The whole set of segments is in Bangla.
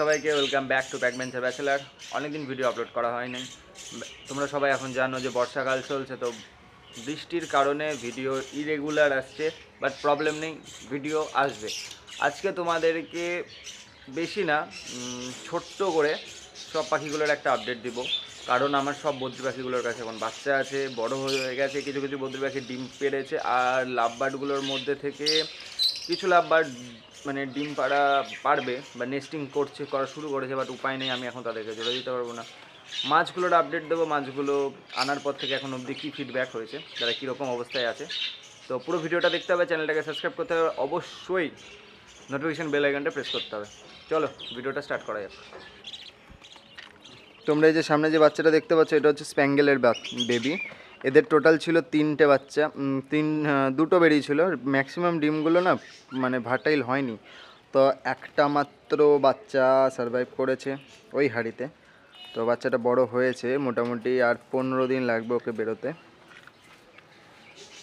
সবাইকে। Welcome back to backbencher bachelor অনেকদিন ভিডিও আপলোড করা হয়নি। তোমরা সবাই এখন জানো যে বর্ষাকাল চলছে, তো বৃষ্টির কারণে ভিডিও ইরেগুলার আসছে বাট প্রবলেম নেই ভিডিও আসবে। আজকে তোমাদেরকে বেশি না ছোট্ট করে সব পাখিগুলোর একটা আপডেট দিব। কারণ আমার সব বদ্রি পাখিগুলোর কাছে এখন বাচ্চা আছে, বড় হয়ে গেছে, কিছু কিছু বদ্রি পাখি ডিম পেড়েছে, আর লাভবার্ডগুলোর মধ্যে থেকে কিছু লাভবার্ড মানে ডিম পাড়া পারবে বা নেস্টিং করছে, করা শুরু করেছে বাট উপায় নেই, আমি এখন তাদেরকে জোড়া দিতে পারব না। মাছগুলোর আপডেট দেবো, মাছগুলো আনার পর থেকে এখন অবধি কী ফিডব্যাক হয়েছে, তারা কীরকম অবস্থায় আছে। তো পুরো ভিডিওটা দেখতে হবে, চ্যানেলটাকে সাবস্ক্রাইব করতে হবে, অবশ্যই নোটিফিকেশান বেল আইকনটা প্রেস করতে হবে। চলো, ভিডিওটা স্টার্ট করা যাক। তোমরা এই যে সামনে যে বাচ্চাটা দেখতে পাচ্ছ, এটা হচ্ছে স্প্যাঙ্গেলের বেবি এদের টোটাল ছিল তিনটে বাচ্চা তিন দুটো বেরিয়েছিল। ম্যাক্সিমাম ডিমগুলো না মানে ভার্টাইল হয়নি। তো একটা মাত্র বাচ্চা সারভাইভ করেছে ওই হাঁড়িতে। তো বাচ্চাটা বড় হয়েছে, মোটামুটি আর পনেরো দিন লাগবে ওকে বেরোতে।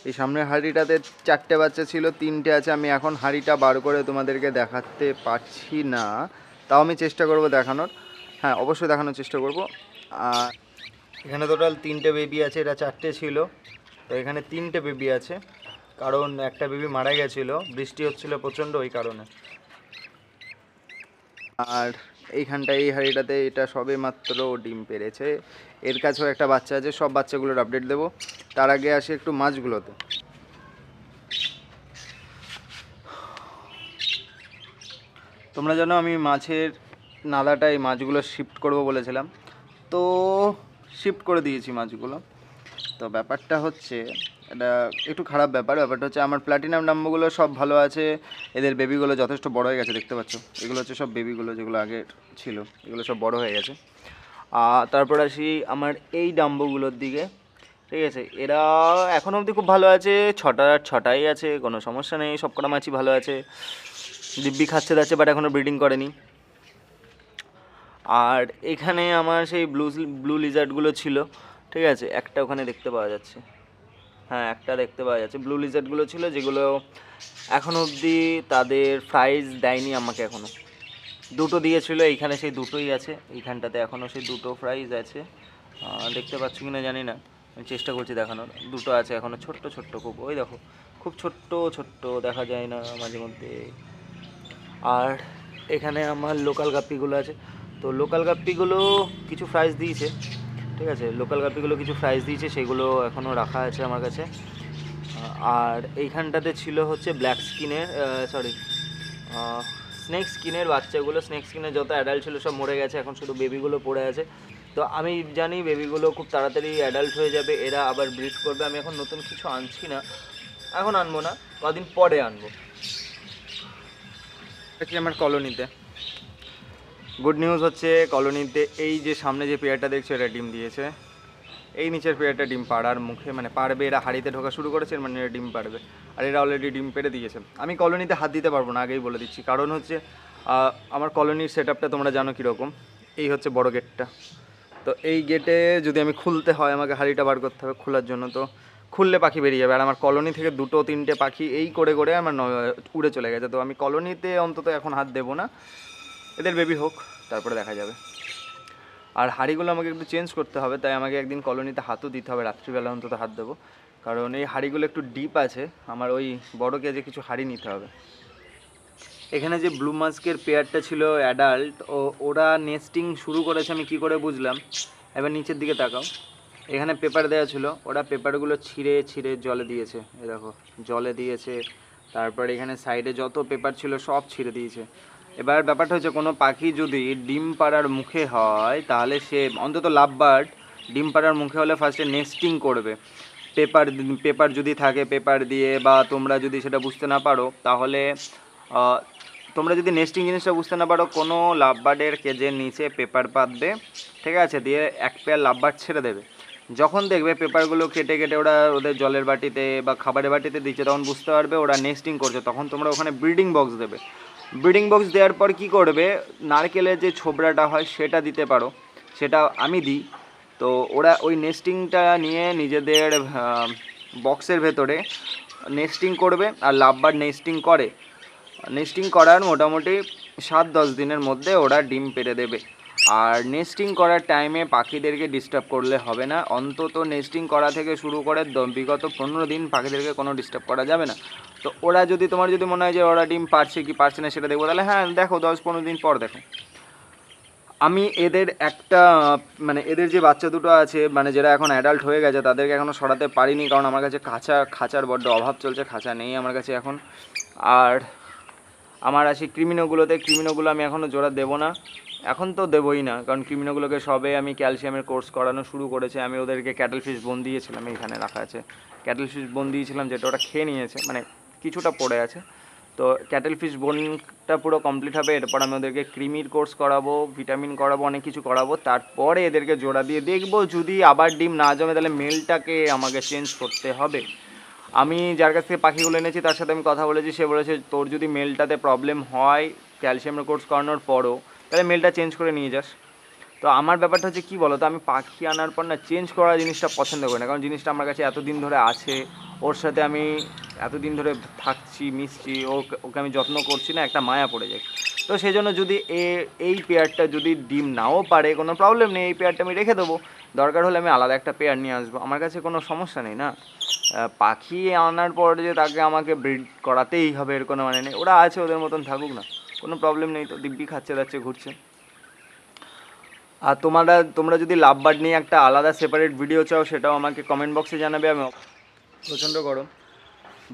এই সামনের হাঁড়িটাতে চারটে বাচ্চা ছিল, তিনটে আছে। আমি এখন হাঁড়িটা বার করে তোমাদেরকে দেখাতে পারছি না, তাও আমি চেষ্টা করব দেখানোর। হ্যাঁ অবশ্যই দেখানোর চেষ্টা করব। আর এখানে টোটাল তিনটে বেবি আছে এটা চারটে ছিল। তো এখানে তিনটে বেবি আছে, কারণ একটা বেবি মারা গেছিল, বৃষ্টি হচ্ছিল প্রচণ্ড ওই কারণে। আর এইখানটা এই হাঁড়িটাতে এটা সবে মাত্র ডিম পেরেছে। এর কাছেও একটা বাচ্চা আছে, সব বাচ্চাগুলোর আপডেট দেবো। তার আগে আসি একটু মাছগুলোতে। তোমরা জানো আমি মাছের নালাটা এই মাছগুলো শিফট করব বলেছিলাম। তো শিফট করে দিয়েছি মাছগুলো। তো ব্যাপারটা হচ্ছে, এটা একটু খারাপ ব্যাপার, ব্যাপারটা হচ্ছে আমার প্ল্যাটিনাম নাম্বারগুলো সব ভালো আছে, এদের বেবিগুলো যথেষ্ট বড় হয়ে গেছে, দেখতে পাচ্ছ? এগুলো হচ্ছে সব বেবিগুলো যেগুলো আগে ছিল, এগুলো সব বড় হয়ে গেছে। আর তারপর আসি আমার এই ডাম্বোগুলোর দিকে, ঠিক আছে? এরা এখন অবধি খুব ভালো আছে, ছটা ছটাই আছে, কোনো সমস্যা নেই সব কটা মাছই ভালো আছে। দিব্যি খাচ্ছে, যাচ্ছে বাট এখনও ব্রিডিং করেনি। আর এখানে আমার সেই ব্লু ব্লু লিজার্ডগুলো ছিল, ঠিক আছে? একটা ওখানে দেখতে পাওয়া যাচ্ছে। হ্যাঁ একটা দেখতে পাওয়া যাচ্ছে। ব্লু লিজার্ডগুলো ছিল যেগুলো এখন অবধি তাদের প্রাইজ দেয়নি আমাকে এখনও দুটো দিয়েছিল, এইখানে সেই দুটোই আছে। এইখানটাতে এখনও সেই দুটো প্রাইজ আছে। দেখতে পাচ্ছ কি না জানি না। আমি চেষ্টা করছি দেখানোর। দুটো আছে এখনও ছোট্ট ছোট্ট খুব। ওই দেখো, খুব ছোট্ট ছোট্ট, দেখা যায় না মাঝে মধ্যে। আর এখানে আমার লোকাল গাপ্পিগুলো আছে। তো লোকাল গাপ্পিগুলো কিছু প্রাইস দিয়েছে, ঠিক আছে? লোকাল গাপ্পিগুলো কিছু প্রাইস দিয়েছে, সেগুলো এখনও রাখা আছে আমার কাছে। আর এইখানটাতে ছিল হচ্ছে ব্ল্যাক স্কিনের সরি স্নেক স্কিনের বাচ্চাগুলো। স্নেক স্কিনের যত অ্যাডাল্ট ছিল সব মরে গেছে, এখন শুধু বেবিগুলো পড়ে আছে। তো আমি জানি বেবিগুলো খুব তাড়াতাড়ি অ্যাডাল্ট হয়ে যাবে, এরা আবার ব্রিড করবে। আমি এখন নতুন কিছু আনছি না, এখন আনব না, কদিন পরে আনব। আমার কলোনিতে গুড নিউজ হচ্ছে কলোনিতে এই যে সামনে যে পেয়ারটা দেখছ, এটা ডিম দিয়েছে। এই নিচের পেয়ারটা ডিম পাড়ার মুখে মানে পারবে এরা হাড়িতে ঢোকা শুরু করেছে মানে এরা ডিম পারবে আর এরা অলরেডি ডিম পেড়ে দিয়েছে। আমি কলোনিতে হাত দিতে পারব না, আগেই বলে দিচ্ছি। কারণ হচ্ছে আমার কলোনির সেট আপটা তোমরা জানো কীরকম। এই হচ্ছে বড় গেটটা তো এই গেটে যদি আমি খুলতে হয়, আমাকে হাড়িটা বার করতে হবে খোলার জন্য। তো খুললে পাখি বেরিয়ে যাবে। আর আমার কলোনি থেকে দুটো, তিনটে পাখি এই করে করে আমার উড়ে চলে গেছে। তো আমি কলোনিতে অন্তত এখন হাত দেবো না। এদের বেবি হোক, তারপরে দেখা যাবে। আর হাঁড়িগুলো আমাকে একটু চেঞ্জ করতে হবে, তাই আমাকে একদিন কলোনিতে হাতও দিতে হবে, রাত্রিবেলা অন্তত হাত দেবো। কারণ এই হাঁড়িগুলো একটু ডিপ আছে, আমার ওই বড় কেজে কিছু হাঁড়ি নিতে হবে। এখানে যে ব্লু মাস্কের পেয়ারটা ছিল অ্যাডাল্ট ও, ওরা নেস্টিং শুরু করেছে, আমি কি করে বুঝলাম? এবার নিচের দিকে তাকাও। এখানে পেপার দেওয়া ছিল, ওরা পেপারগুলো ছিঁড়ে ছিঁড়ে জলে দিয়েছে। এ দেখো, জলে দিয়েছে, তারপর এখানে সাইডে যত পেপার ছিল সব ছিঁড়ে দিয়েছে। এবার ব্যাপারটা হচ্ছে কোনো পাখি যদি ডিম পাড়ার মুখে হয়, তাহলে সে অন্তত লাভ বার্ড ডিম পাড়ার মুখে হলে ফার্স্টে নেস্টিং করবে। পেপার পেপার যদি থাকে, পেপার দিয়ে বা তোমরা যদি সেটা বুঝতে না পারো, তাহলে তোমরা যদি নেস্টিং জিনিসটা বুঝতে না পারো, কোনো লাভবার্ডের কেজের নিচে পেপার পাতবে, ঠিক আছে, দিয়ে এক পেয়ার লাভবার্ড ছেড়ে দেবে। যখন দেখবে পেপারগুলো কেটে কেটে ওরা ওদের জলের বাটিতে বা খাবারের বাটিতে দিচ্ছে, তখন বুঝতে পারবে ওরা নেস্টিং করছে, তখন তোমরা ওখানে ব্রিডিং বক্স দেবে। ব্রিডিং বক্স দেওয়ার পর কি করবে? নারকেলের যে ছোবড়াটা হয়, সেটা দিতে পারো। সেটা আমি দিই। তো ওরা ওই নেস্টিংটা নিয়ে নিজেদের বক্সের ভেতরে নেস্টিং করবে আর লাভবার নেস্টিং করে। নেস্টিং করার মোটামুটি সাত দশ দিনের মধ্যে ওরা ডিম পেড়ে দেবে। আর নেস্টিং করার টাইমে পাখিদেরকে ডিস্টার্ব করলে হবে না। অন্তত নেস্টিং করা থেকে শুরু করে বিগত পনেরো দিন পাখিদেরকে কোনো ডিস্টার্ব করা যাবে না। তো ওরা যদি তোমার যদি মনে হয় যে ওরা ডিম পারছে কি পারছে না সেটা দেখব, তাহলে হ্যাঁ দেখো, দশ পনেরো দিন পর দেখো। আমি এদের একটা মানে এদের যে বাচ্চা দুটো আছে মানে যারা এখন অ্যাডাল্ট হয়ে গেছে, তাদেরকে এখনও সরাতে পারিনি, কারণ আমার কাছে খাঁচা, খাঁচার বড্ড অভাব চলছে, খাঁচা নেই আমার কাছে এখন। আর আমার আছে ক্রিমিনোগুলোতে, ক্রিমিনোগুলো আমি এখনও জোড়া দেবো না। এখন তো দেবই না, কারণ ক্রিমিনোগুলোকে সবে আমি ক্যালসিয়ামের কোর্স করানো শুরু করেছে। আমি ওদেরকে ক্যাটেল ফিশ বোন দিয়েছিলাম, এইখানে রাখা আছে। ক্যাটেল ফিশ বোন দিয়েছিলাম, যেটা ওরা খেয়ে নিয়েছে মানে কিছুটা পড়ে আছে। তো ক্যাটেল ফিশ বোনটা পুরো কমপ্লিট হবে, এরপর আমি ওদেরকে ক্রিমির কোর্স করাবো ভিটামিন করাবো, অনেক কিছু করাবো। তারপরে এদেরকে জোড়া দিয়ে দেখব, যদি আবার ডিম না জমে তাহলে মেলটাকে আমাকে চেঞ্জ করতে হবে। আমি যার কাছ থেকে পাখিগুলো এনেছি, তার সাথে আমি কথা বলেছি, সে বলেছে, তোর যদি মেলটাতে প্রবলেম হয় ক্যালসিয়ামের কোর্স করানোর পরও, তাহলে মেলটা চেঞ্জ করে নিয়ে যাস। তো আমার ব্যাপারটা হচ্ছে কী বলো তো আমি পাখি আনার পর না চেঞ্জ করা জিনিসটা পছন্দ করি না। কারণ জিনিসটা আমার কাছে এতদিন ধরে আছে, ওর সাথে আমি এতদিন ধরে থাকছি, মিশছি, ওকে ওকে আমি যত্ন করছি না, একটা মায়া পড়ে যায়। তো সেই জন্য যদি এ, এই পেয়ারটা যদি ডিম নাও পারে, কোনো প্রবলেম নেই, এই পেয়ারটা আমি রেখে দেবো। দরকার হলে আমি আলাদা একটা পেয়ার নিয়ে আসব। আমার কাছে কোনো সমস্যা নেই না। পাখি আনার পর যে তাকে আমাকে ব্রিড করাতেই হবে, এর কোনো মানে নেই। ওরা আছে, ওদের মতন থাকুক না। কোনো প্রবলেম নেই তো, দিব্যি খাচ্ছে, যাচ্ছে, ঘুরছে। আর তোমরা তোমরা যদি লাভ বার্ড নিয়ে একটা আলাদা সেপারেট ভিডিও চাও, সেটাও আমাকে কমেন্ট বক্সে জানাবে, আমি প্রচণ্ড গরম।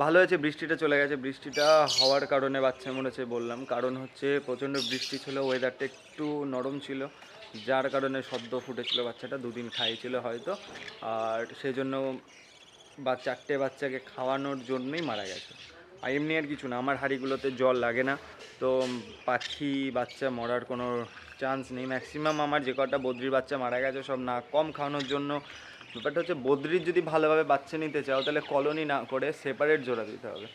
ভালো হয়েছে, বৃষ্টিটা চলে গেছে। বৃষ্টিটা হওয়ার কারণে বাচ্চা মরেছে বললাম। কারণ হচ্ছে, প্রচণ্ড বৃষ্টি ছিল ওয়েদারটা একটু নরম ছিল, যার কারণে সদ্য ফুটেছিল বাচ্চাটা, দুদিন খাইয়েছিল হয়তো। আর সেই জন্য বা চারটে বাচ্চাকে খাওয়ানোর জন্যই মারা গেছে। আর এমনি আর কিছু না, আমার হাঁড়িগুলোতে জল লাগে না, তো পাখি, বাচ্চা মরার কোনো চান্স নেই। ম্যাক্সিমাম আমার যে কটা বদ্রির বাচ্চা মারা গেছে, সব না কম খাওয়ানোর জন্য। ব্যাপারটা হচ্ছে, বদ্রির যদি ভালোভাবে বাচ্চা নিতে চাও, তাহলে কলোনি না করে সেপারেট জোড়া দিতে হবে।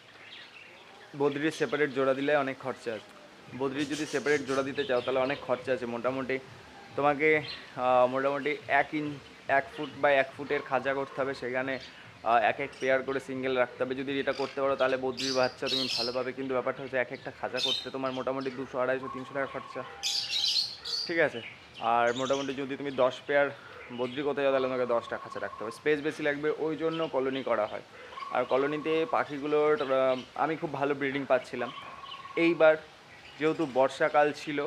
বদ্রির সেপারেট জোড়া দিলে অনেক খরচা আছে। বদ্রির যদি সেপারেট জোড়া দিতে চাও, তাহলে অনেক খরচা আছে মোটামুটি। তোমাকে মোটামুটি এক ইঞ্চ এক ফুট বা এক ফুটের খাঁচা করতে হবে। সেখানে এক এক পেয়ার করে সিঙ্গেল রাখতে হবে। যদি এটা করতে পারো, তাহলে বদ্রির বাচ্চা তুমি ভালো পাবে। কিন্তু ব্যাপারটা হচ্ছে এক একটা খাঁচা করতে তোমার মোটামুটি দুশো, আড়াইশো, তিনশো টাকা খরচা। ঠিক আছে? আর মোটামুটি যদি তুমি দশ পেয়ার বদ্রি করতে যাও, তাহলে তোমাকে দশটা খাঁচা রাখতে হবে। স্পেস বেশি লাগবে, ওই জন্য কলোনি করা হয়। আর কলোনিতে পাখিগুলোর আমি খুব ভালো ব্রিডিং পাচ্ছিলাম। এইবার যেহেতু বর্ষাকাল ছিল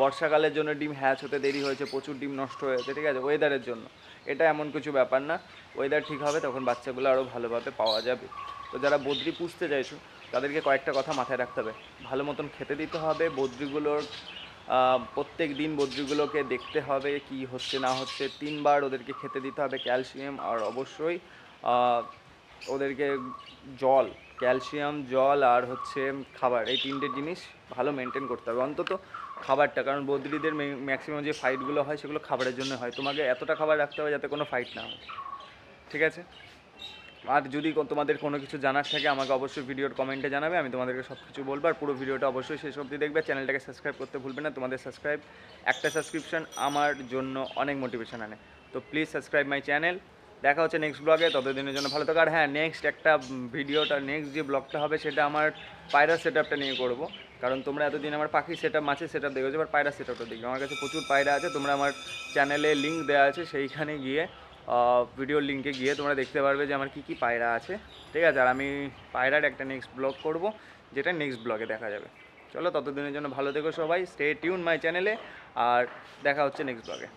বর্ষাকালের জন্য ডিম হ্যাচ হতে দেরি হয়েছে, প্রচুর ডিম নষ্ট হয়েছে, ঠিক আছে? ওয়েদারের জন্য। এটা এমন কিছু ব্যাপার না। ওয়েদার ঠিক হবে, তখন বাচ্চাগুলো আরও ভালোভাবে পাওয়া যাবে। তো যারা বদ্রি পুষতে চাইছো, তাদেরকে কয়েকটা কথা মাথায় রাখতে হবে। ভালো মতন খেতে দিতে হবে, বদ্রিগুলোর প্রত্যেক দিন বদ্রিগুলোকে দেখতে হবে কি হচ্ছে, না হচ্ছে। তিনবার ওদেরকে খেতে দিতে হবে ক্যালসিয়াম আর অবশ্যই ওদেরকে জল। ক্যালসিয়াম, জল আর হচ্ছে খাবার। এই তিনটে জিনিস ভালো মেনটেন করতে হবে। অন্তত খাবারটা, কারণ বদ্রিদের ম্যাক্সিমাম যে ফাইটগুলো হয়, সেগুলো খাবারের জন্য হয়। তোমাকে এতটা খাবার রাখতে হবে যাতে কোনো ফাইট না হয়। ঠিক আছে? আর যদি তোমাদের কোনো কিছু জানার থাকে, আমাকে অবশ্যই ভিডিওর কমেন্টে জানাবে। আমি তোমাদেরকে সব কিছু বলব। আর পুরো ভিডিওটা অবশ্যই শেষ অবধি দেখবে। চ্যানেলটাকে সাবস্ক্রাইব করতে ভুলবে না। তোমাদের সাবস্ক্রাইব একটা সাবস্ক্রিপশন আমার জন্য অনেক মোটিভেশন আনে। তো প্লিজ সাবস্ক্রাইব মাই চ্যানেল দেখা হচ্ছে নেক্সট ব্লগে ততদিনের জন্য ভালো থাকো। আর হ্যাঁ নেক্সট একটা ভিডিওটা নেক্সট যে ব্লগটা হবে, সেটা আমার পায়রা সেট আপটা নিয়ে করব। কারণ তোমরা এতদিন আমার পাখি সেট আপ মাছের সেট আপ দেখেছ, এবার পায়রা সেট আপটা দেখবে। আমার কাছে প্রচুর পায়রা আছে, তোমরা আমার চ্যানেলে লিঙ্ক দেওয়া আছে, সেইখানে গিয়ে ভিডিওর লিঙ্কে গিয়ে তোমরা দেখতে পারবে যে আমার কী কী পায়রা আছে। ঠিক আছে? আর আমি পায়রার একটা নেক্সট ব্লগ করব, যেটা নেক্সট ব্লগে দেখা যাবে। চলো, ততদিনের জন্য ভালো থেকো সবাই স্টে টিউন মাই চ্যানেলে আর দেখা হচ্ছে নেক্সট ব্লগে